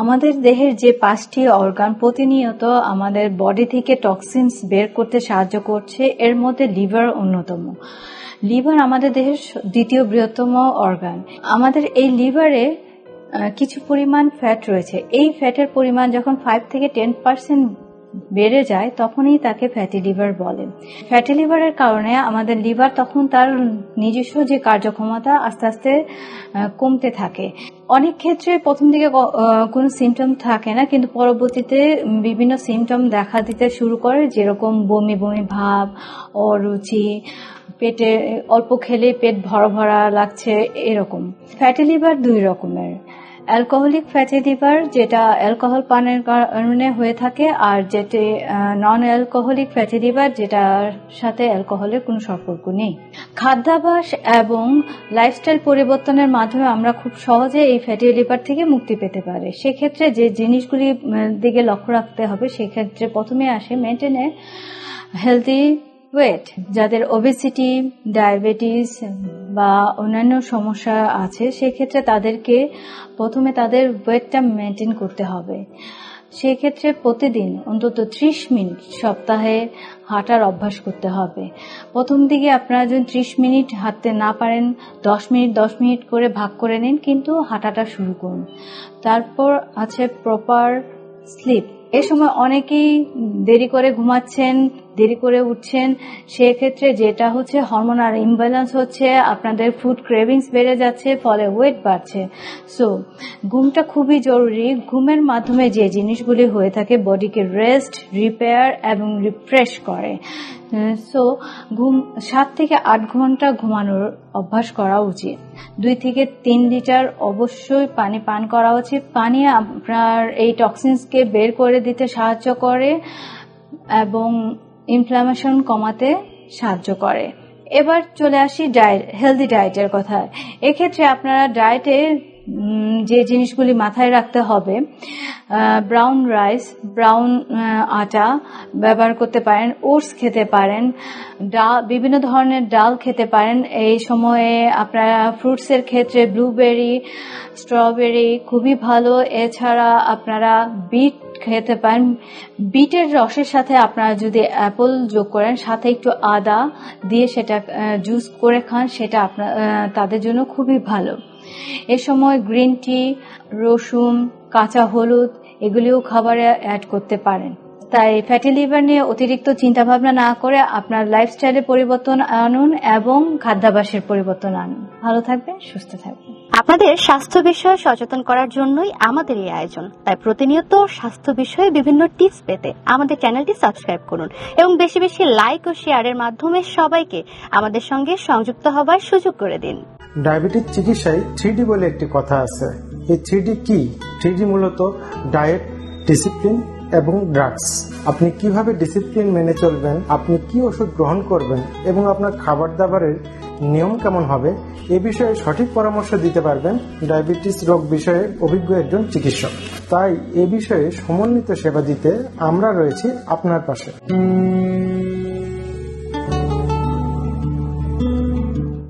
আমাদের দেহের যে পাঁচটি অর্গান প্রতিনিয়ত আমাদের বডি থেকে টক্সিনস বের করতে সাহায্য করছে, এর মধ্যে লিভার অন্যতম। লিভার আমাদের দেহের দ্বিতীয় বৃহত্তম অর্গান আমাদের এই লিভারে কিছু পরিমাণ ফ্যাট রয়েছে। এই ফ্যাটের পরিমাণ যখন ফাইভ থেকে টেন পার্সেন্ট বেড়ে যায়, তখনই তাকে ফ্যাটি লিভার বলে। ফ্যাটি লিভারের কারণে আমাদের লিভার তখন তার নিজস্ব যে কার্যক্ষমতা আস্তে আস্তে কমতে থাকে। অনেক ক্ষেত্রে প্রথম দিকে কোনো সিমটম থাকে না, কিন্তু পরবর্তীতে বিভিন্ন সিমটম দেখা দিতে শুরু করে, যেরকম বমি বমি ভাব, অরুচি, পেটে, অল্প খেলে পেট ভরা ভরা লাগছে, এরকম। ফ্যাটি লিভার দুই রকমের। অ্যালকোহলিক ফ্যাটি লিভার, যেটা অ্যালকোহল পানের কারণে হয়ে থাকে, আর যেটি নন অ্যালকোহলিক ফ্যাটি লিভার যেটার সাথে অ্যালকোহলের কোনো সম্পর্ক নেই। খাদ্যাভ্যাস এবং লাইফস্টাইল পরিবর্তনের মাধ্যমে আমরা খুব সহজে এই ফ্যাটি লিভার থেকে মুক্তি পেতে পারি। সেক্ষেত্রে যে জিনিসগুলি দিকে লক্ষ্য রাখতে হবে, সেক্ষেত্রে প্রথমে আসে মেনটেনে হেলদি ওয়েট যাদের ওবেসিটি ডায়াবেটিস বা অন্যান্য সমস্যা আছে, সেক্ষেত্রে তাদেরকে প্রথমে তাদের ওয়েটটা মেনটেন করতে হবে। সেক্ষেত্রে প্রতিদিন অন্তত ত্রিশ মিনিট সপ্তাহে হাঁটার অভ্যাস করতে হবে। প্রথম দিকে আপনারা যদি ত্রিশ মিনিট হাঁটতে না পারেন, দশ মিনিট দশ মিনিট করে ভাগ করে নিন, কিন্তু হাঁটাটা শুরু করুন। তারপর আছে প্রপার স্লিপ এ সময় অনেকেই দেরি করে ঘুমাচ্ছেন, দেরি করে উঠছেন। সেক্ষেত্রে যেটা হচ্ছে হরমোনাল ইমব্যালেন্স হচ্ছে, আপনাদের ফুড ক্রেভিংস বেড়ে যাচ্ছে, ফলে ওয়েট বাড়ছে। সো ঘুমটা খুবই জরুরি। ঘুমের মাধ্যমে যে জিনিসগুলি হয়ে থাকে বডিকে রেস্ট রিপেয়ার এবং রিফ্রেশ করে। সো ঘুম সাত থেকে আট ঘণ্টা ঘুমানোর অভ্যাস করা উচিত। দুই থেকে তিন লিটার অবশ্যই পানি পান করা উচিত। পানি আপনার এই টক্সিনসকে বের করে দিতে সাহায্য করে এবং ইনফ্লামেশন কমাতে সাহায্য করে। এবার চলে আসি ডায়েট হেলদি ডায়েটের কথা এক্ষেত্রে আপনারা ডায়েটে যে জিনিসগুলি মাথায় রাখতে হবে ব্রাউন রাইস ব্রাউন আটা ব্যবহার করতে পারেন, ওটস খেতে পারেন, ডাল, বিভিন্ন ধরনের ডাল খেতে পারেন। এই সময়ে আপনারা ফ্রুটসের ক্ষেত্রে ব্লুবেরি স্ট্রবেরি খুবই ভালো। এছাড়া আপনারা বিট খেতে পারেন। বিটের রসের সাথে আপনারা যদি অ্যাপল যোগ করেন, সাথে একটু আদা দিয়ে সেটা জুস করে খান, সেটা আপনার তাদের জন্য খুবই ভালো। এ সময় গ্রিন টি, রসুন, কাঁচা হলুদ এগুলিও খাবারে অ্যাড করতে পারেন। তাই ফ্যাটি লিভার নিয়ে অতিরিক্ত চিন্তা ভাবনা না করে আপনার লাইফস্টাইলে পরিবর্তন আনুন এবং খাদ্যাভ্যাসের পরিবর্তন আনুন। ভালো থাকবেন, সুস্থ থাকবেন। আপনাদের স্বাস্থ্য বিষয়ে সচেতন করার জন্যই আমাদের এই আয়োজন। তাই প্রতিনিয়ত স্বাস্থ্য বিষয়ে বিভিন্ন টিপস পেতে আমাদের চ্যানেলটি সাবস্ক্রাইব করুন এবং বেশি বেশি লাইক ও শেয়ারের মাধ্যমে সবাইকে আমাদের সঙ্গে সংযুক্ত হবার সুযোগ করে দিন। ডায়াবেটিস চিকিৎসায় থ্রি বলে একটি কথা আছে। এই থ্রি কি? থ্রি মূলত ডায়েট ডিসিপ্লিন এবং ড্রাগস আপনি কীভাবে ডিসিপ্লিন মেনে চলবেন? আপনি কি ওষুধ গ্রহণ করবেন? এবং আপনার খাবার দাবারের নিয়ম কেমন হবে? এ বিষয়ে সঠিক পরামর্শ দিতে পারবেন ডায়াবেটিস রোগ বিষয়ে অভিজ্ঞ একজন চিকিৎসক। তাই এ বিষয়ে সমন্বিত সেবা দিতে আমরা রয়েছি আপনার পাশে।